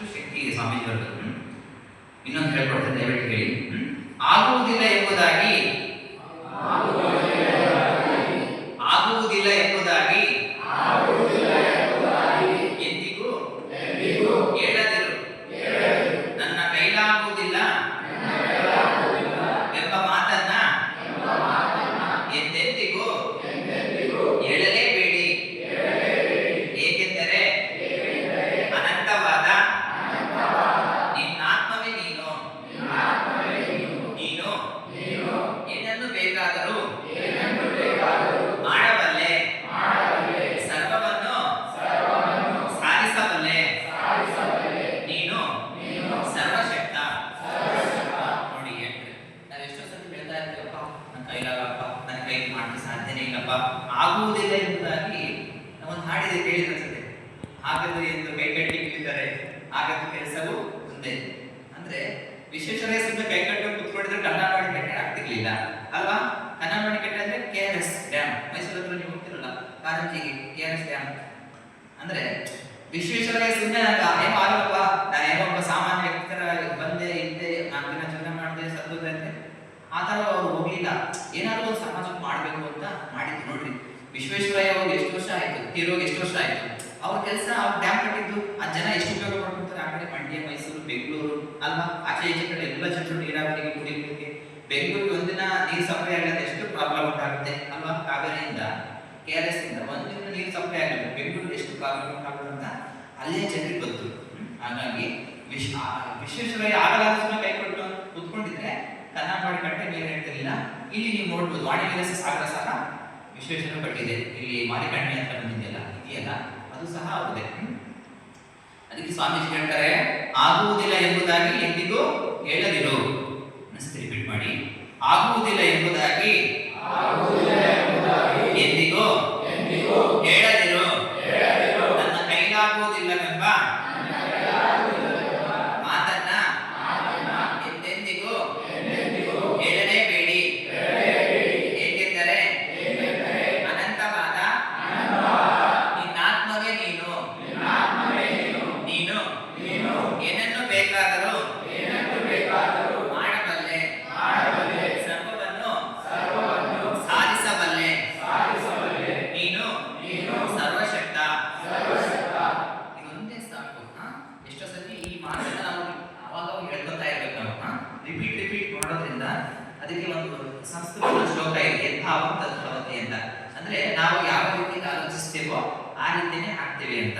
ಅಷ್ಟು ಶಕ್ತಿ ಇದೆ? ಇನ್ನೊಂದು ಹೇಳ್ಕೊಡ್ತೇನೆ, ದಯವಿಟ್ಟು ಹೇಳಿ? ಆಗುವುದಿಲ್ಲ ಎಂಬುದಾಗಿ ಆಗುವುದಿಲ್ಲ ಎಂಬುದಾಗಿ ಎಂದಿಗೂ ಹೇಳದಿರು ನನ್ನ ಕೈಲಾಗುವುದಿಲ್ಲ ಎಂಬ ಮಾತನ್ನ ಎಂದೆಂದಿಗೂ ಇರ್ತೀವಪ್ಪ ನನ್ನ ಕೈ ಮಾಡಲಿಕ್ಕೆ ಸಾಧ್ಯನೇ ಇಲ್ಲಪ್ಪ, ಆಗುವುದಿಲ್ಲ ಎಂಬುದಾಗಿ ಒಂದು ಹಾಡಿದೆ ಕೇಳಿದ ಅನ್ಸುತ್ತೆ ಹಾಗಾದ್ರೆ ಎಂದು ಕೈ ಕಟ್ಟಿ ಹಾಗಾದ ಕೆಲಸವು ಮುಂದೆ ಅಂದ್ರೆ ವಿಶ್ವೇಶ್ವರಯ್ಯ ಸುಮ್ಮನೆ ಕೈ ಕಟ್ಟಿ ಕುತ್ಕೊಂಡಿದ್ರೆ ಕನ್ನಡವಾಡಿ ಕಟ್ಟೆ ಆಗ್ತಿರ್ಲಿಲ್ಲ, ಅಲ್ವಾ? ಕನ್ನಡವಾಡಿ ಕಟ್ಟೆ ಅಂದ್ರೆ K R S dam. Mysuru ಹತ್ರ ನೀವು ಹೋಗ್ತಿರಲ್ಲ, ಕಾರಂಜಿಗೆ ಕೆ ಆರ್ ಎಸ್ ಡ್ಯಾಮ್. ಅಂದ್ರೆ ವಿಶ್ವೇಶ್ವರಯ್ಯ ಸುಮ್ಮನೆ ನಂಗೆ ಏನು ಆಗಲ್ಲಪ್ಪ. ನಾನು ಏನೋ ಒಬ್ಬ ಸಾಮಾನ್ಯ ವ್ಯಕ್ತರ ಬಂದೆ, ಇದ್ದೆ, ನಾಲ್ಕು ದಿನ ಜೀವನ ಮಾಡಿದೆ, ಸತ್ತೋದೆ ಆ ಏನಾದ್ರು ಒಂದು ಸಮಾಜಕ್ಕೆ ಮಾಡಬೇಕು ಅಂತ ಮಾಡಿದ್ರು ನೋಡ್ರಿ. ವಿಶ್ವೇಶ್ವರಯ್ಯ ಅವ್ರಿಗೆ ಎಷ್ಟು ವರ್ಷ ಆಯ್ತು? ತೀರೋಗಿ ಎಷ್ಟು ವರ್ಷ ಆಯ್ತು? ಅವ್ರ ಕೆಲಸ ಡ್ಯಾಮ್ ಕಟ್ಟಿದ್ದು, ಆ ಜನ ಎಷ್ಟು ಉಪಯೋಗ ಮಾಡ್ಕೊತಾರೆ ಆ ಕಡೆ ಮಂಡ್ಯ, ಮೈಸೂರು, ಬೆಂಗಳೂರು, ಅಲ್ವಾ? ಆಚೆ ಈಚೆ ಕಡೆ ಎಲ್ಲ ಜನರು ನೀರಾವರಿಗೆ ಕುಡಿಯೋದಕ್ಕೆ ಬೆಂಗಳೂರಿಗೆ ಒಂದಿನ ನೀರು ಸಪ್ಲೈ ಆಗದೆ ಎಷ್ಟು ಪ್ರಾಬ್ಲಮ್ ಉಂಟಾಗುತ್ತೆ, ಅಲ್ವಾ? ಕಾವೇರಿಯಿಂದ ಕೆ ಆರ್ ಎಸ್ ಇಂದ ಒಂದಿನ ನೀರು ಸಪ್ಲೈ ಆಗಲ್ಲ ಬೆಂಗಳೂರಿಗೆ ಎಷ್ಟು ಪ್ರಾಬ್ಲಮ್ ಉಂಟಾಗುತ್ತೆ ಅಂತ ಅಲ್ಲೇ ಜನರಿಗೆ ಗೊತ್ತು. ಹಾಗಾಗಿ ವಿಶ್ವ ವಿಶ್ವೇಶ್ವರಯ್ಯ ಆಗಲಾದ ಕೈ ಕೊಟ್ಟು ಕುತ್ಕೊಂಡಿದ್ರೆ ಕನ್ನಂಬಾಡಿ ಕಟ್ಟೆ ಬೇರೆ ಹೇಳ್ತಿರ್ಲಿಲ್ಲ. ಇಲ್ಲಿ ನೀವು ನೋಡ್ಬೋದು ವಾಣಿವಿಲಾಸ ಸಾಗರ ಸಹ ವಿಶ್ಲೇಷಣೆ ಪಟ್ಟಿದೆ. ಇಲ್ಲಿ ಮಾರಿಕಾಣಿ ಅಂತ ಬಂದಿದೆಯಲ್ಲ, ಇದೆಯಲ್ಲ, ಅದು ಸಹ ಆಗಿದೆ. ಅದಕ್ಕೆ ಸ್ವಾಮೀಜಿ ಹೇಳ್ತಾರೆ, ಆಗುವುದಿಲ್ಲ ಎಂಬುದಾಗಿ ಎಂದಿಗೂ ಹೇಳದಿರು. ರಿಪೀಟ್ ಮಾಡಿ ಆಗುವುದಿಲ್ಲ ಎಂಬುದಾಗಿ ಅದಕ್ಕೆ ಒಂದು ಸಂಸ್ಕೃತ ಶ್ಲೋಕ ಇದೆ ಯಥಾವಂ ತದ್ಭವತಿ ಅಂತ. ಅಂದ್ರೆ ನಾವು ಯಾವ ರೀತಿ ಆಲೋಚಿಸ್ತೇವೋ ಆ ರೀತಿಯೇ ಆಗ್ತೇವೆ ಅಂತ.